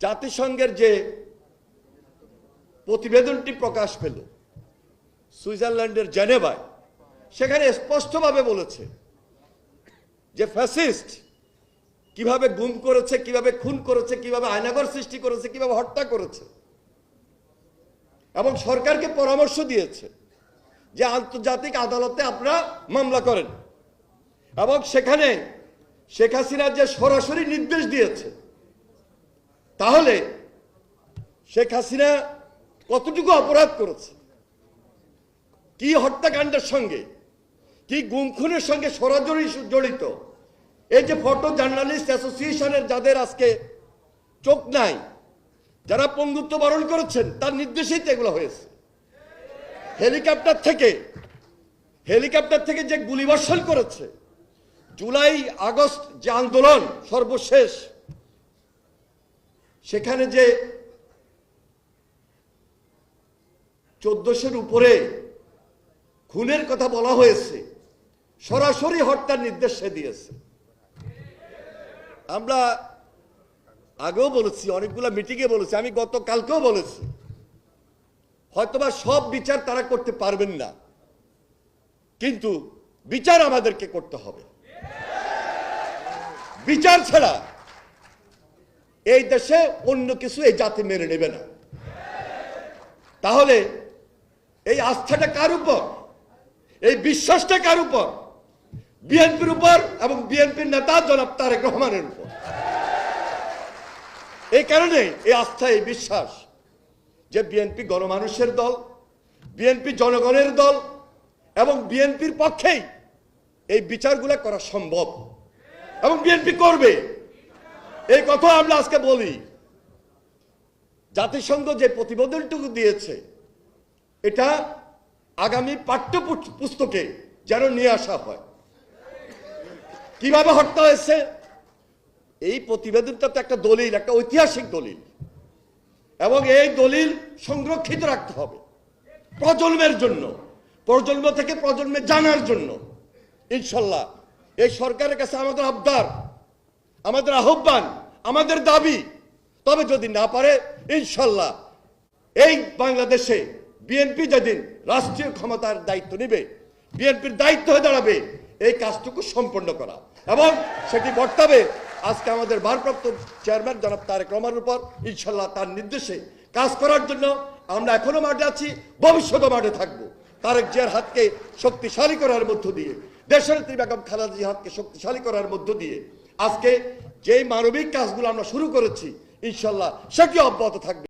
জাতিসংঘের যে প্রতিবেদনটি প্রকাশ পেল, সুইজারল্যান্ডের জেনেভায়, সেখানে স্পষ্টভাবে বলেছে যে ফ্যাসিস্ট কীভাবে গুম করেছে, কীভাবে খুন করেছে, কীভাবে আয়নাগর সৃষ্টি করেছে, কীভাবে হত্যা করেছে, এবং সরকারকে পরামর্শ দিয়েছে যে আন্তর্জাতিক আদালতে আপনারা মামলা করেন। এবং সেখানে শেখ হাসিনা যে সরাসরি নির্দেশ দিয়েছে তাহলে শেখ হাসিনা কতটুকু অপরাধ করেছে? কি হত্যাকাণ্ডের সঙ্গে, কি গুমখুনের সঙ্গে সরাসরি জড়িত? এই যে ফটো জার্নালিস্ট অ্যাসোসিয়েশনের যাদের আজকে চোখ নাই, যারা পঙ্গুত্ব বরণ করেছেন, তার নির্দেশেই তো এগুলো হয়েছে। হেলিকপ্টার থেকে হেলিকপ্টার থেকে যে গুলিবর্ষণ করেছে, জুলাই আগস্ট যে আন্দোলন সর্বশেষ সেখানে যে চোদ্দশোর উপরে খুনের কথা বলা হয়েছে, সরাসরি হত্যার নির্দেশ দিয়েছে। আমরা আগেও বলেছি, অনেকগুলো মিটিংয়ে বলেছি, আমি গতকালকেও বলেছি। হয়তোবা সব বিচার তারা করতে পারবেন না, কিন্তু বিচার আমাদেরকে করতে হবে। বিচার ছাড়া এই দেশে অন্য কিছু এই জাতি মেনে নেবে না। তাহলে এই আস্থাটা কার উপর? এই বিশ্বাসটা কার উপর? বিএনপির উপর এবং বিএনপির নেতা জনাব তারেক রহমানের উপর। এই কারণে এই আস্থা, এই বিশ্বাস যে বিএনপি গণমানুষের দল, বিএনপি জনগণের দল এবং বিএনপির পক্ষেই এই বিচারগুলো করা সম্ভব। এবং বিএনপি করবে। এই কথা আমরা আজকে বলি। জাতিসংঘ যে প্রতিবেদনটুকু দিয়েছে, এটা আগামী পাঠ্য পুস্তকে যেন নিয়ে আসা হয়। কীভাবে হত্যা হয়েছে? এই প্রতিবেদনটা তো একটা দলিল, একটা ঐতিহাসিক দলিল। এবং এই দলিল সংরক্ষিত রাখতে হবে। প্রজন্মের জন্য, প্রজন্ম থেকে প্রজন্মে জানার জন্য। ইনশাল্লাহ, এই সরকারের কাছে আমাদের আবদার আমাদের আহ্বান, আমাদের দাবি। তবে যদি না পারে, ইনশাল্লাহ এই বাংলাদেশে বিএনপি যেদিন রাষ্ট্রীয় ক্ষমতার দায়িত্ব নেবে, বিএনপির দায়িত্ব হয়ে দাঁড়াবে, এই কাজটুকু সম্পন্ন করা। এবং সেটি বর্তাবে আজকে আমাদের ভারপ্রাপ্ত চেয়ারম্যান জনাব তারেক রহমানের উপর, ইনশাল্লাহ তার নির্দেশে কাজ করার জন্য আমরা এখনও মাঠে আছি ভবিষ্যতে মাঠে থাকব। তারেক জিয়ার হাতকে শক্তিশালী করার মধ্য দিয়ে দেশের বেগম খালেদা হাতকে শক্তিশালী করার মধ্য দিয়ে আজকে যেই মানবিক কাজগুলো আমরা শুরু করেছি ইনশাল্লাহ সেটি অব্যাহত থাকবে।